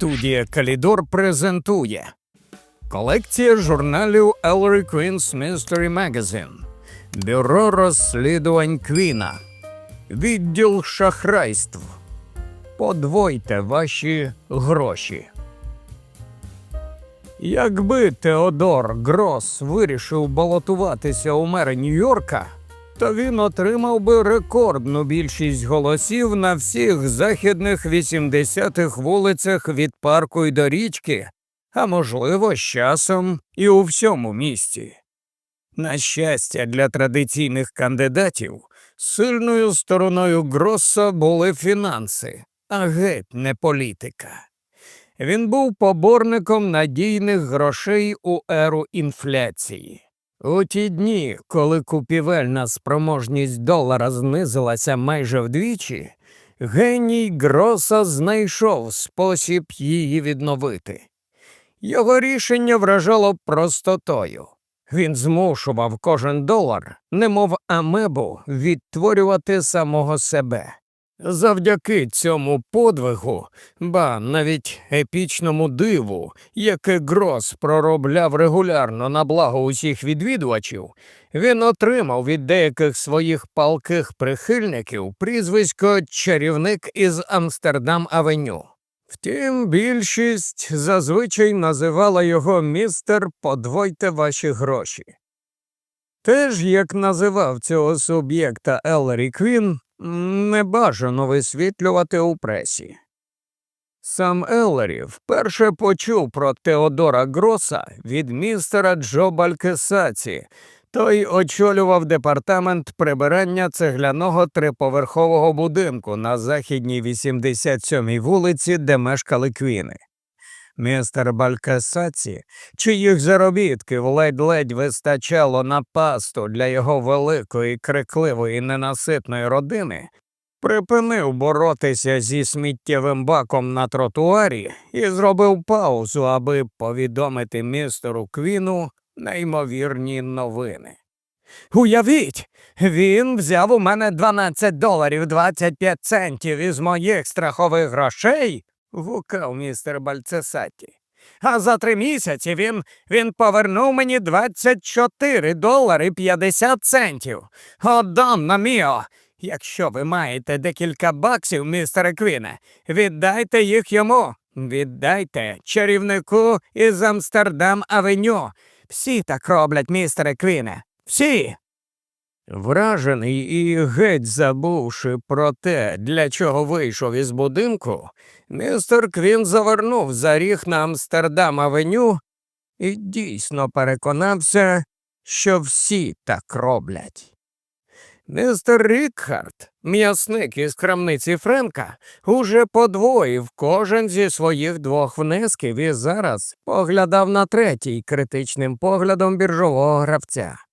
Студія Калідор презентує колекція журналів Ellery Queen's Mystery Magazine, Бюро розслідувань Квіна, відділ шахрайств. Подвойте ваші гроші. Якби Теодор Грос вирішив балотуватися у мери Нью-Йорка, то він отримав би рекордну більшість голосів на всіх західних 80-х вулицях від парку й до річки, а можливо, з часом і у всьому місті. На щастя, для традиційних кандидатів сильною стороною Гроса були фінанси, а геть не політика. Він був поборником надійних грошей у еру інфляції. У ті дні, коли купівельна спроможність долара знизилася майже вдвічі, геній Гроса знайшов спосіб її відновити. Його рішення вражало простотою. Він змушував кожен долар, немов амебу, відтворювати самого себе. Завдяки цьому подвигу, ба навіть епічному диву, яке Грос проробляв регулярно на благо усіх відвідувачів, він отримав від деяких своїх палких прихильників прізвисько чарівник із Амстердам Авеню. Втім, більшість зазвичай називала його містер Подвойте ваші гроші. Теж, як називав цього суб'єкта Еллері Квін, не бажано висвітлювати у пресі. Сам Еллері вперше почув про Теодора Гроса від містера Джо Балькесаці. Той очолював департамент прибирання цегляного триповерхового будинку на західній 87-й вулиці, де мешкали квіни. Містер Балькасаці, чиїх заробітків ледь-ледь вистачало на пасту для його великої, крикливої, ненаситної родини, припинив боротися зі сміттєвим баком на тротуарі і зробив паузу, аби повідомити містеру Квіну неймовірні новини. Уявіть, він взяв у мене 12 доларів 25 центів із моїх страхових грошей, гукав містер Бальцесаті. А за три місяці він, він повернув мені 24 долари 50 центів. О, Донна міо! Якщо ви маєте декілька баксів, містере Квіне, віддайте їх йому. Віддайте чарівнику із Амстердам Авеню. Всі так роблять, містере Квіне. Всі. Вражений і геть забувши про те, для чого вийшов із будинку, містер Квін завернув за ріг на Амстердам Авеню і дійсно переконався, що всі так роблять. Містер Рікхард, м'ясник із крамниці Френка, уже подвоїв кожен зі своїх двох внесків і зараз поглядав на третій критичним поглядом біржового гравця.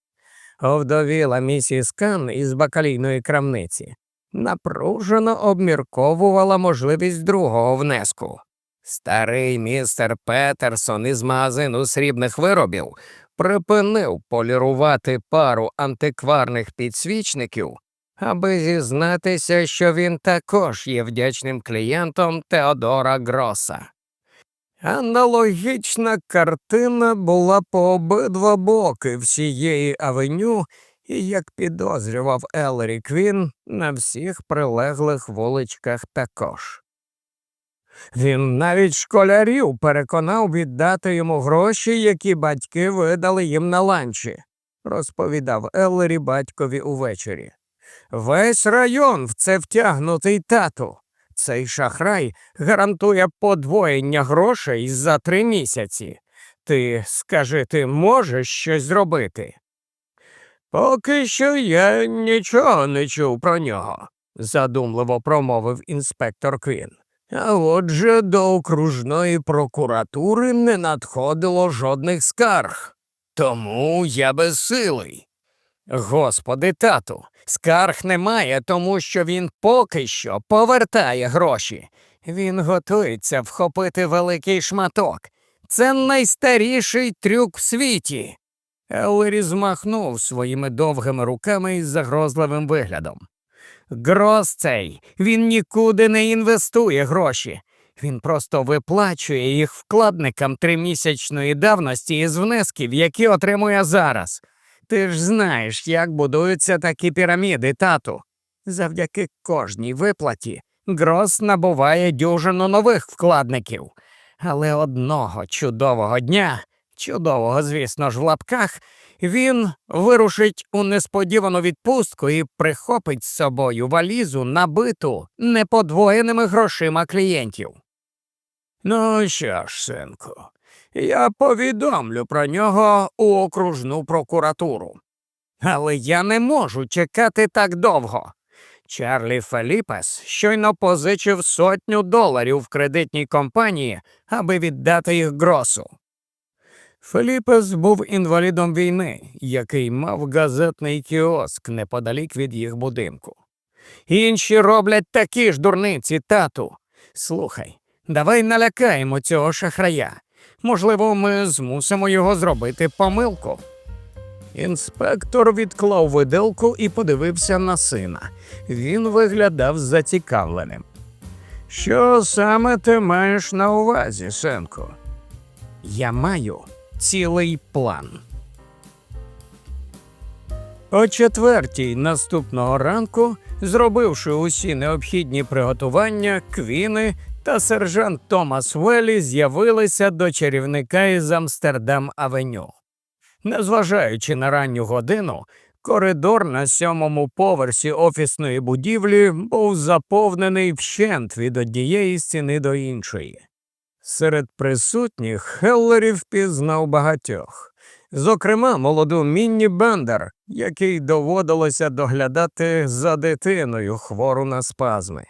Овдовіла місіс Кан із бакалійної крамниці напружено обмірковувала можливість другого внеску. Старий містер Петерсон із магазину срібних виробів припинив полірувати пару антикварних підсвічників, аби зізнатися, що він також є вдячним клієнтом Теодора Гроса. Аналогічна картина була по обидва боки всієї авеню, і, як підозрював Еллері Квін, на всіх прилеглих вуличках також. Він навіть школярів переконав віддати йому гроші, які батьки видали їм на ланчі, розповідав Еллері батькові увечері. Весь район в це втягнутий тату. Цей шахрай гарантує подвоєння грошей за три місяці. Ти, скажи, ти можеш щось зробити? Поки що я нічого не чув про нього, задумливо промовив інспектор Квін. А отже, до окружної прокуратури не надходило жодних скарг. Тому я безсилий. Господи, тату, скарг немає, тому що він поки що повертає гроші. Він готується вхопити великий шматок. Це найстаріший трюк в світі. Еллері змахнув своїми довгими руками із загрозливим виглядом. Гроз цей, він нікуди не інвестує гроші. Він просто виплачує їх вкладникам тримісячної давності із внесків, які отримує зараз. Ти ж знаєш, як будуються такі піраміди, тату. Завдяки кожній виплаті Грос набуває дюжину нових вкладників. Але одного чудового дня, чудового, звісно ж, в лапках, він вирушить у несподівану відпустку і прихопить з собою валізу, набиту неподвоєними грошима клієнтів. Ну що ж, синку, я повідомлю про нього у окружну прокуратуру. Але я не можу чекати так довго. Чарлі Феліпес щойно позичив сотню доларів в кредитній компанії, аби віддати їх гросу. Феліпес був інвалідом війни, який мав газетний кіоск неподалік від їх будинку. Інші роблять такі ж дурниці, тату. Слухай, давай налякаємо цього шахрая. Можливо, ми змусимо його зробити помилку. Інспектор відклав виделку і подивився на сина. Він виглядав зацікавленим. Що саме ти маєш на увазі, синку? Я маю цілий план. О четвертій наступного ранку, зробивши усі необхідні приготування, квіни та сержант Томас Веллі з'явилися до чарівника із Амстердам Авеню. Незважаючи на ранню годину, коридор на сьомому поверсі офісної будівлі був заповнений вщент від однієї стіни до іншої. Серед присутніх Хеллері впізнав багатьох, зокрема молоду Мінні Бендер, якій доводилося доглядати за дитиною хвору на спазми.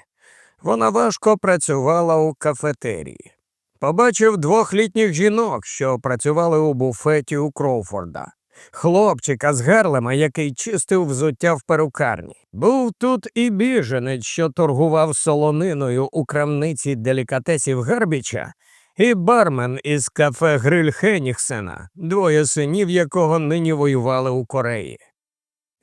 Вона важко працювала у кафетерії. Побачив двох літніх жінок, що працювали у буфеті у Кроуфорда. Хлопчика з Герлема, який чистив взуття в перукарні. Був тут і біженець, що торгував солониною у крамниці делікатесів Гарбіча, і бармен із кафе Гриль Хенігсена, двоє синів якого нині воювали у Кореї.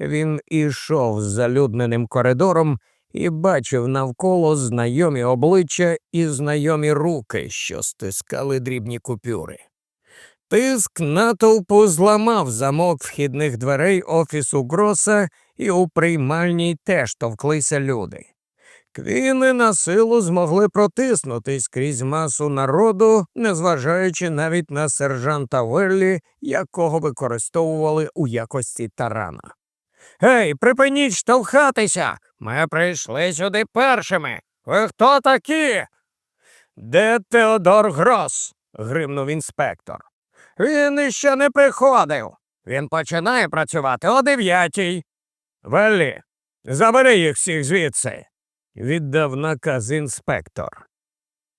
Він ішов залюдненим коридором і бачив навколо знайомі обличчя і знайомі руки, що стискали дрібні купюри. Тиск натовпу зламав замок вхідних дверей офісу Гроса, і у приймальній теж товклися люди. Квіни на силу змогли протиснутись крізь масу народу, незважаючи навіть на сержанта Верлі, якого використовували у якості тарана. Гей, припиніть штовхатися. Ми прийшли сюди першими. Ви хто такі? Де Теодор Грос? гримнув інспектор. Він іще не приходив. Він починає працювати о дев'ятій. Веллі, забери їх всіх звідси, віддав наказ інспектор.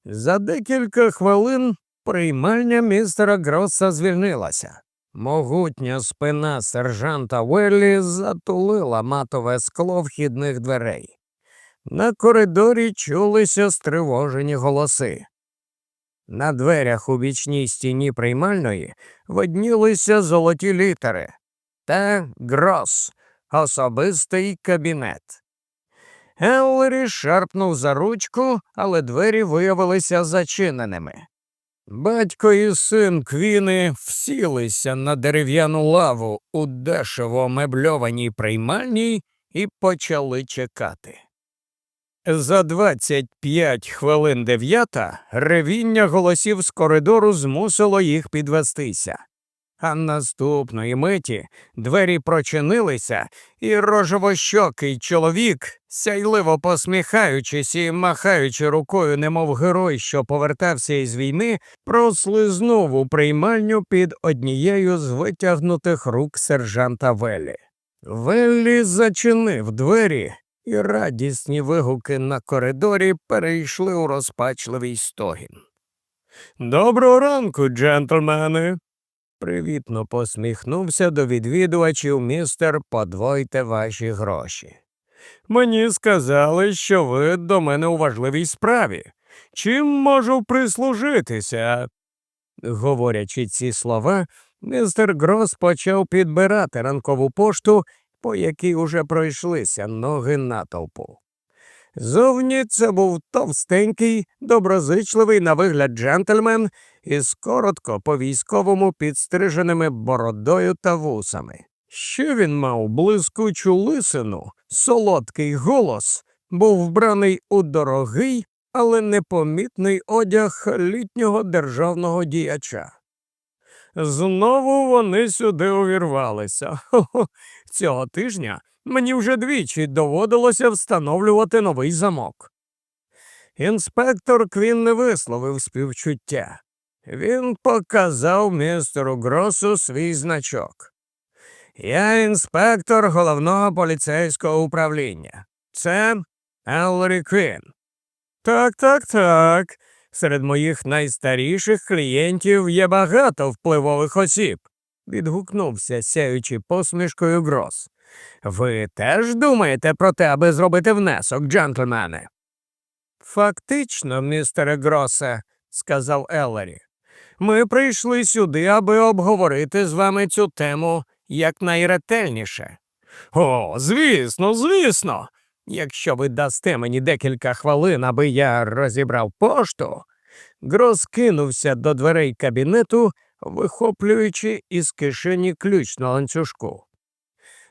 За декілька хвилин приймальня містера Гроса звільнилася. Могутня спина сержанта Веллі затулила матове скло вхідних дверей. На коридорі чулися стривожені голоси. На дверях у бічній стіні приймальної виднілися золоті літери та Грос, особистий кабінет. Еллері шарпнув за ручку, але двері виявилися зачиненими. Батько і син Квіни всілися на дерев'яну лаву у дешево мебльованій приймальній і почали чекати. За 25 хвилин дев'ята ревіння голосів з коридору змусило їх підвестися. А наступної миті двері прочинилися, і рожевощокий чоловік, сяйливо посміхаючись і махаючи рукою, немов герой, що повертався із війни, прослизнув у приймальню під однією з витягнутих рук сержанта Веллі. Веллі зачинив двері, і радісні вигуки на коридорі перейшли у розпачливий стогін. Доброго ранку, джентльмени. Привітно посміхнувся до відвідувачів містер Подвойте ваші гроші. Мені сказали, що ви до мене у важливій справі. Чим можу прислужитися? Говорячи ці слова, містер Грос почав підбирати ранкову пошту, по якій уже пройшлися ноги натовпу. Зовні це був товстенький, доброзичливий на вигляд джентльмен із коротко по військовому підстриженими бородою та вусами. Ще він мав блискучу лисину, солодкий голос, був вбраний у дорогий, але непомітний одяг літнього державного діяча. Знову вони сюди увірвалися. Хо-хо. Цього тижня мені вже двічі доводилося встановлювати новий замок. Інспектор Квін не висловив співчуття. Він показав містеру Гросу свій значок. Я інспектор головного поліцейського управління. Це Еллорі Квін. Так, так, так. Серед моїх найстаріших клієнтів є багато впливових осіб, відгукнувся, сяючи посмішкою Грос. Ви теж думаєте про те, аби зробити внесок, джентльмени? Фактично, містере Гросе, сказав Еллері, ми прийшли сюди, аби обговорити з вами цю тему якнайретельніше. О, звісно, звісно. Якщо ви дасте мені декілька хвилин, аби я розібрав пошту. Грос кинувся до дверей кабінету, вихоплюючи із кишені ключ на ланцюжку.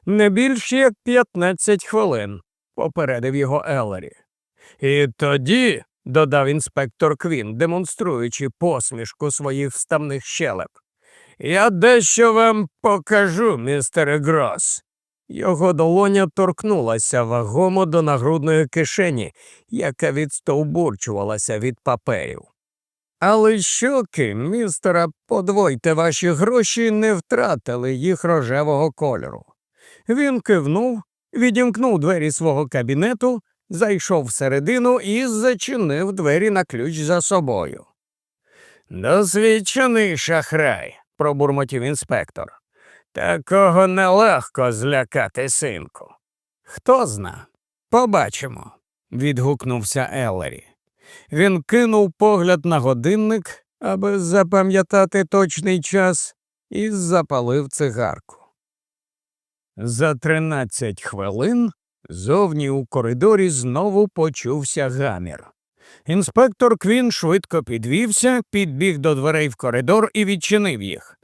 Не більш як 15 хвилин, попередив його Еллері. І тоді, додав інспектор Квін, демонструючи посмішку своїх вставних щелеп, я дещо вам покажу, містере Грос. Його долоня торкнулася вагомо до нагрудної кишені, яка відстовбурчувалася від паперів. Але щоки, містера, подвойте ваші гроші не втратили їх рожевого кольору. Він кивнув, відімкнув двері свого кабінету, зайшов всередину і зачинив двері на ключ за собою. Досвідчений шахрай, пробурмотів інспектор. Такого нелегко злякати синку. Хто зна? Побачимо, відгукнувся Еллері. Він кинув погляд на годинник, аби запам'ятати точний час, і запалив цигарку. За тринадцять хвилин зовні у коридорі знову почувся гамір. Інспектор Квін швидко підвівся, підбіг до дверей в коридор і відчинив їх.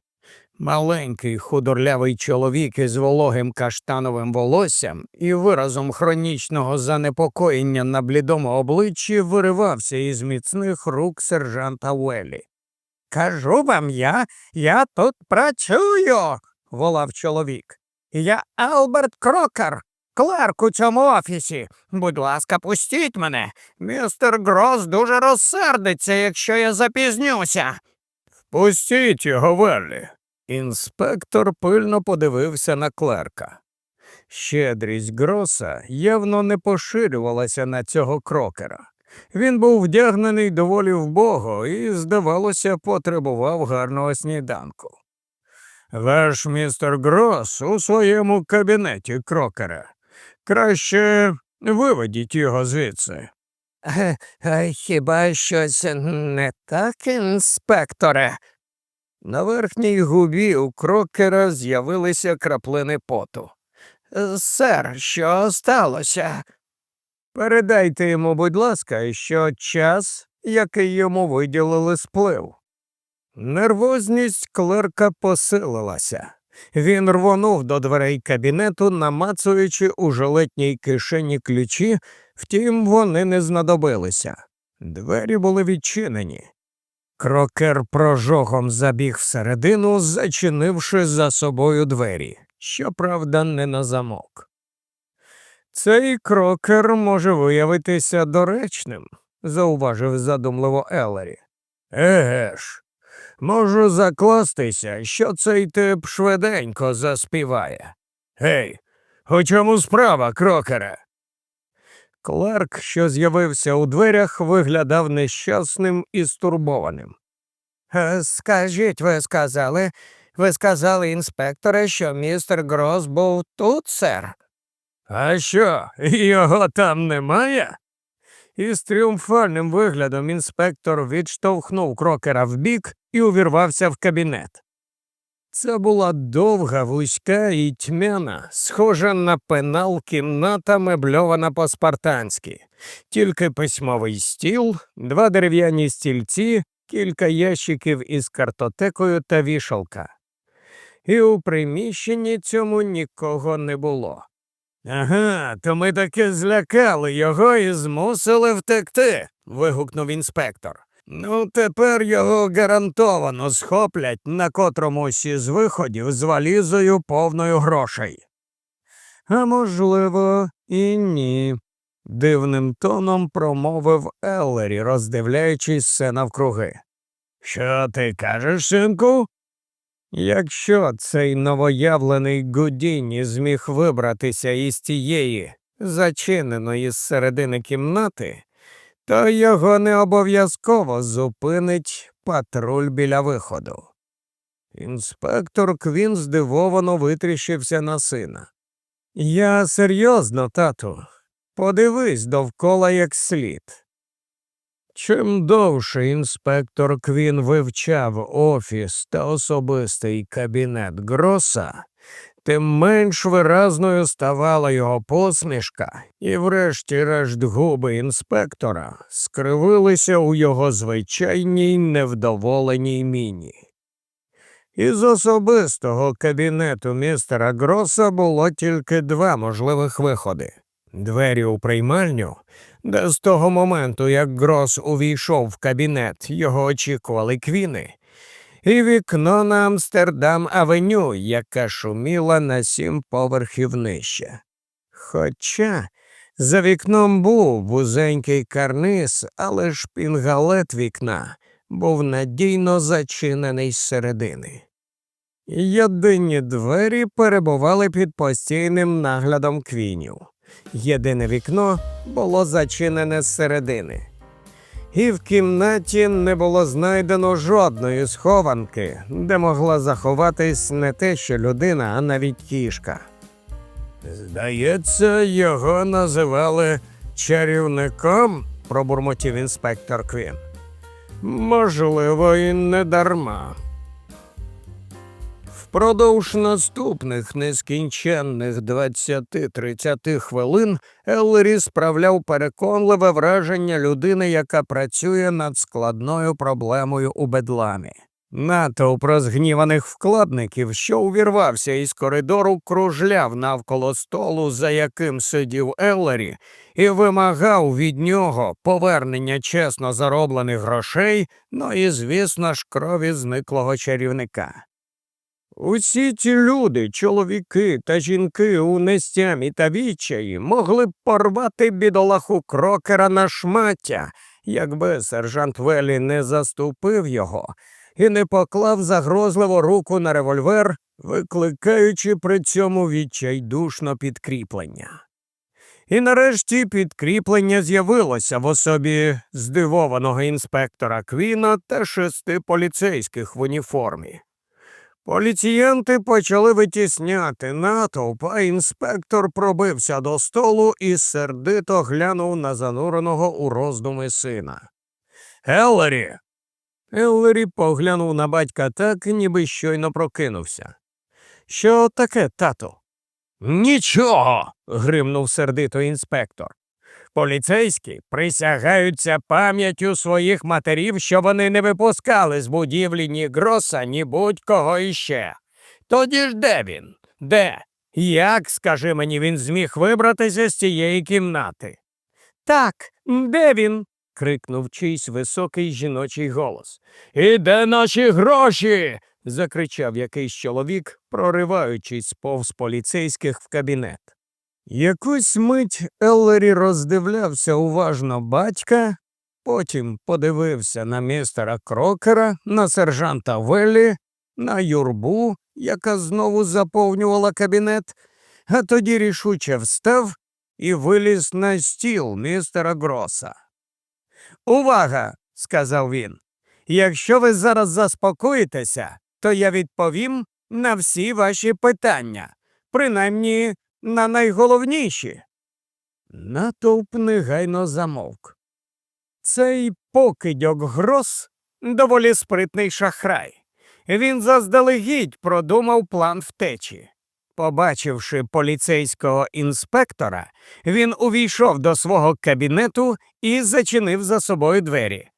Маленький худорлявий чоловік із вологим каштановим волоссям і виразом хронічного занепокоєння на блідому обличчі виривався із міцних рук сержанта Уеллі. Кажу вам я, я тут працюю, волав чоловік. Я Алберт Крокер, клерк у цьому офісі. Будь ласка, пустіть мене. Містер Грос дуже розсердиться, якщо я запізнюся. Пустіть його, Веллі. Інспектор пильно подивився на клерка. Щедрість Гроса явно не поширювалася на цього крокера. Він був вдягнений доволі вбого і, здавалося, потребував гарного сніданку. Ваш містер Грос у своєму кабінеті крокера. Краще виведіть його звідси. Е, хіба щось не так, інспекторе? На верхній губі у крокера з'явилися краплини поту. «Е, Сер, що сталося? Передайте йому, будь ласка, що час, який йому виділили, сплив. Нервозність клерка посилилася. Він рвонув до дверей кабінету, намацуючи у жилетній кишені ключі, втім, вони не знадобилися. Двері були відчинені. Крокер прожогом забіг всередину, зачинивши за собою двері, щоправда, не на замок. Цей крокер може виявитися доречним, зауважив задумливо Еллері. Еге ж, можу закластися, що цей тип швиденько заспіває. Гей, у чому справа, крокере? Клерк, що з'явився у дверях, виглядав нещасним і стурбованим. «Е, Скажіть, ви сказали, ви сказали, інспекторе, що містер Грос був тут, сер. А що, його там немає? Із тріумфальним виглядом інспектор відштовхнув крокера вбік і увірвався в кабінет. Це була довга, вузька і тьмяна, схожа на пенал кімната, мебльована по-спартанськи. Тільки письмовий стіл, два дерев'яні стільці, кілька ящиків із картотекою та вішалка. І у приміщенні цьому нікого не було. Ага, то ми таки злякали його і змусили втекти. вигукнув інспектор. Ну, тепер його гарантовано схоплять на котромусь із виходів з валізою повною грошей. А можливо, і ні, дивним тоном промовив Еллері, роздивляючись все навкруги. Що ти кажеш, синку? Якщо цей новоявлений Гудіні зміг вибратися із тієї зачиненої зсередини кімнати, то його не обов'язково зупинить патруль біля виходу. Інспектор Квін здивовано витріщився на сина. Я серйозно, тату, подивись довкола як слід. Чим довше інспектор Квін вивчав офіс та особистий кабінет Гроса, тим менш виразною ставала його посмішка, і врешті-решт губи інспектора скривилися у його звичайній невдоволеній міні. Із особистого кабінету містера Гроса було тільки два можливих виходи двері у приймальню, з того моменту, як Грос увійшов в кабінет, його очікували квіни, і вікно на Амстердам Авеню, яка шуміла на сім поверхів нижче. Хоча за вікном був вузенький карниз, але шпінгалет вікна був надійно зачинений зсередини. Єдині двері перебували під постійним наглядом квінів. Єдине вікно було зачинене зсередини. І в кімнаті не було знайдено жодної схованки, де могла заховатись не те, що людина, а навіть кішка. Здається, його називали чарівником, пробурмотів інспектор Квін. Можливо, і не дарма. Впродовж наступних нескінченних 20-30 хвилин Еллері справляв переконливе враження людини, яка працює над складною проблемою у бедламі. Натовп розгніваних вкладників, що увірвався із коридору, кружляв навколо столу, за яким сидів Еллері, і вимагав від нього повернення чесно зароблених грошей, ну і, звісно ж, крові зниклого чарівника. Усі ці люди, чоловіки та жінки у нестямі та відчаї, могли б порвати бідолаху крокера на шмаття, якби сержант Велі не заступив його і не поклав загрозливо руку на револьвер, викликаючи при цьому відчайдушно підкріплення. І нарешті підкріплення з'явилося в особі здивованого інспектора Квіна та шести поліцейських в уніформі. Поліціянти почали витісняти натовп, а інспектор пробився до столу і сердито глянув на зануреного у роздуми сина. Еллері. Еллері поглянув на батька так, ніби щойно прокинувся. Що таке, тату? Нічого. гримнув сердито інспектор. Поліцейські присягаються пам'яттю своїх матерів, що вони не випускали з будівлі ні гроса, ні будь-кого іще. Тоді ж де він? Де? Як, скажи мені, він зміг вибратися з цієї кімнати? Так, де він? крикнув чийсь високий жіночий голос. І де наші гроші? закричав якийсь чоловік, прориваючись повз поліцейських в кабінет. Якусь мить Еллері роздивлявся уважно батька, потім подивився на містера Крокера, на сержанта Веллі, на юрбу, яка знову заповнювала кабінет, а тоді рішуче встав і виліз на стіл містера Гроса. Увага! сказав він. Якщо ви зараз заспокоїтеся, то я відповім на всі ваші питання, принаймні на найголовніші. Натовп негайно замовк. Цей покидьок гроз доволі спритний шахрай. Він заздалегідь продумав план втечі. Побачивши поліцейського інспектора, він увійшов до свого кабінету і зачинив за собою двері.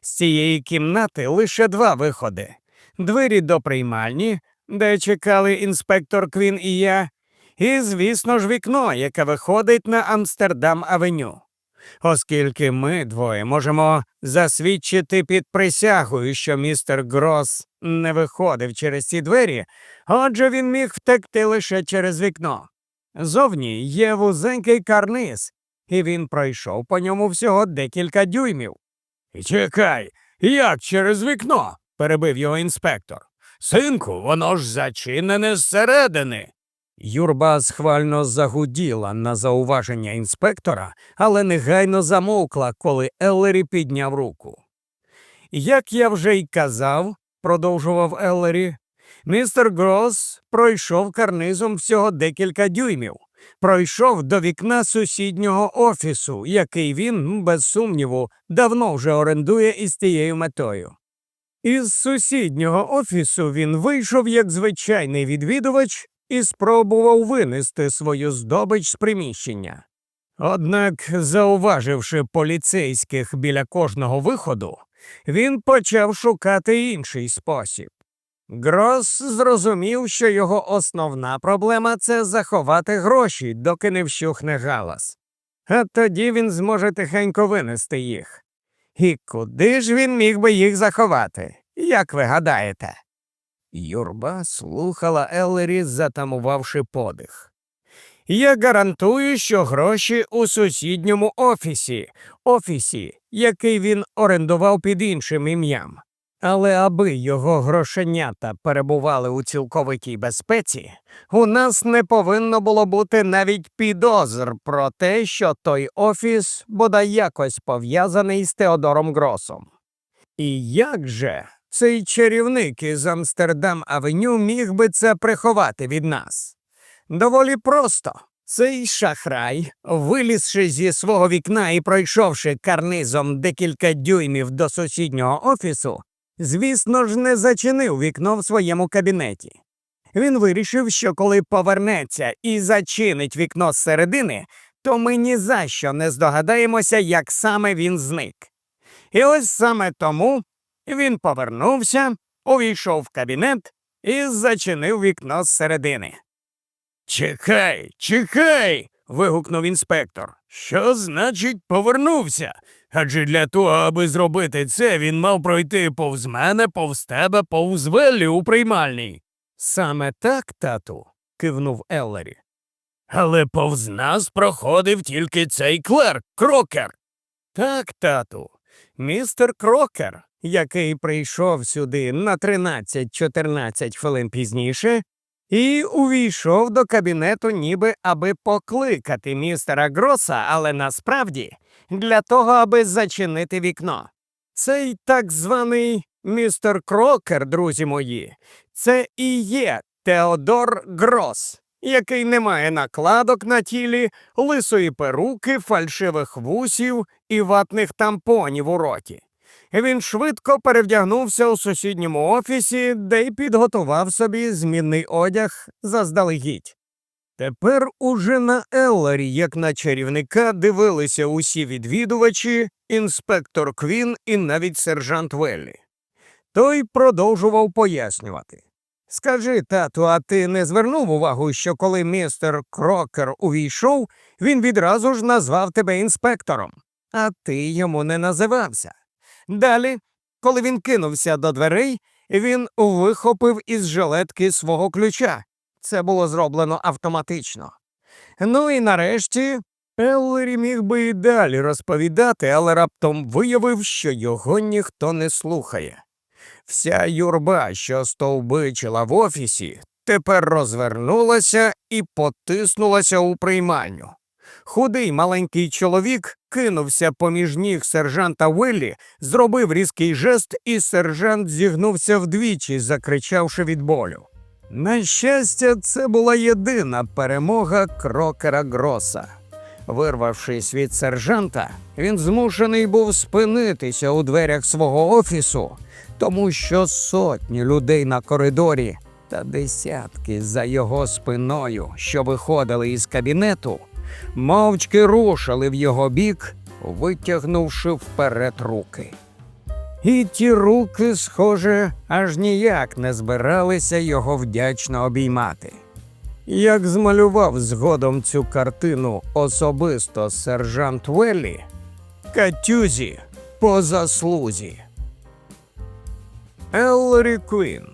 З цієї кімнати лише два виходи: двері до приймальні, де чекали інспектор Квін і я, і, звісно ж, вікно, яке виходить на Амстердам Авеню. Оскільки ми двоє можемо засвідчити під присягою, що містер Грос не виходив через ці двері, отже він міг втекти лише через вікно. Зовні є вузенький карниз, і він пройшов по ньому всього декілька дюймів. Чекай, як через вікно? перебив його інспектор. Синку, воно ж зачинене зсередини. Юрба схвально загуділа на зауваження інспектора, але негайно замовкла, коли Еллері підняв руку. Як я вже й казав, продовжував Еллері, містер Грос пройшов карнизом всього декілька дюймів, пройшов до вікна сусіднього офісу, який він, без сумніву, давно вже орендує із тією метою. Із сусіднього офісу він вийшов як звичайний відвідувач і спробував винести свою здобич з приміщення. Однак, зауваживши поліцейських біля кожного виходу, він почав шукати інший спосіб. Грос зрозумів, що його основна проблема це заховати гроші, доки не вщухне галас. А тоді він зможе тихенько винести їх. І куди ж він міг би їх заховати? Як ви гадаєте? Юрба слухала Еллері, затамувавши подих. Я гарантую, що гроші у сусідньому офісі, офісі, який він орендував під іншим ім'ям. Але аби його грошенята перебували у цілковитій безпеці, у нас не повинно було бути навіть підозр про те, що той офіс бодай якось пов'язаний з Теодором Гросом. І як же цей чарівник із Амстердам Авеню міг би це приховати від нас? Доволі просто. Цей шахрай, вилізши зі свого вікна і пройшовши карнизом декілька дюймів до сусіднього офісу, звісно ж, не зачинив вікно в своєму кабінеті. Він вирішив, що коли повернеться і зачинить вікно зсередини, то ми ні за що не здогадаємося, як саме він зник. І ось саме тому він повернувся, увійшов в кабінет і зачинив вікно зсередини. Чекай, чекай. вигукнув інспектор. Що значить повернувся? Адже для того, аби зробити це, він мав пройти повз мене, повз тебе, повз Веллі у приймальній. Саме так, тату, кивнув Еллері. Але повз нас проходив тільки цей клерк, крокер. Так, тату, містер Крокер, який прийшов сюди на 13-14 хвилин пізніше, і увійшов до кабінету, ніби аби покликати містера Гроса, але насправді для того, аби зачинити вікно. Цей так званий містер Крокер, друзі мої, це і є Теодор Грос, який не має накладок на тілі, лисої перуки, фальшивих вусів і ватних тампонів у роті. Він швидко перевдягнувся у сусідньому офісі, де й підготував собі змінний одяг заздалегідь. Тепер уже на Елларі, як на чарівника, дивилися усі відвідувачі, інспектор Квін і навіть сержант Веллі. Той продовжував пояснювати. Скажи, тату, а ти не звернув увагу, що коли містер Крокер увійшов, він відразу ж назвав тебе інспектором, а ти йому не називався. Далі, коли він кинувся до дверей, він вихопив із жилетки свого ключа. Це було зроблено автоматично. Ну і нарешті Еллері міг би і далі розповідати, але раптом виявив, що його ніхто не слухає. Вся юрба, що стовбичила в офісі, тепер розвернулася і потиснулася у приймальню. Худий маленький чоловік кинувся поміж ніг сержанта Веллі, зробив різкий жест, і сержант зігнувся вдвічі, закричавши від болю. На щастя, це була єдина перемога крокера Гроса. Вирвавшись від сержанта, він змушений був спинитися у дверях свого офісу тому що сотні людей на коридорі та десятки за його спиною, що виходили із кабінету, мовчки рушили в його бік, витягнувши вперед руки. І ті руки, схоже, аж ніяк не збиралися його вдячно обіймати. Як змалював згодом цю картину особисто сержант Веллі, Катюзі по заслузі. Еллері Квін.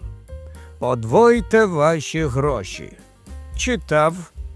Подвойте ваші гроші. Читав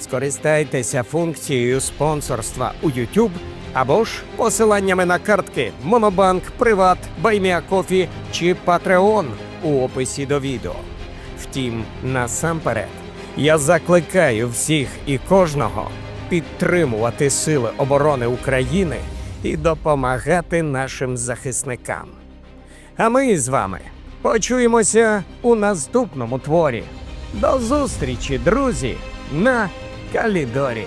Скористайтеся функцією спонсорства у YouTube або ж посиланнями на картки Монобанк, Приват, Байміакофі чи Patreon у описі до відео. Втім, насамперед, я закликаю всіх і кожного підтримувати Сили оборони України і допомагати нашим захисникам. А ми з вами почуємося у наступному творі. До зустрічі, друзі, на Калідорі.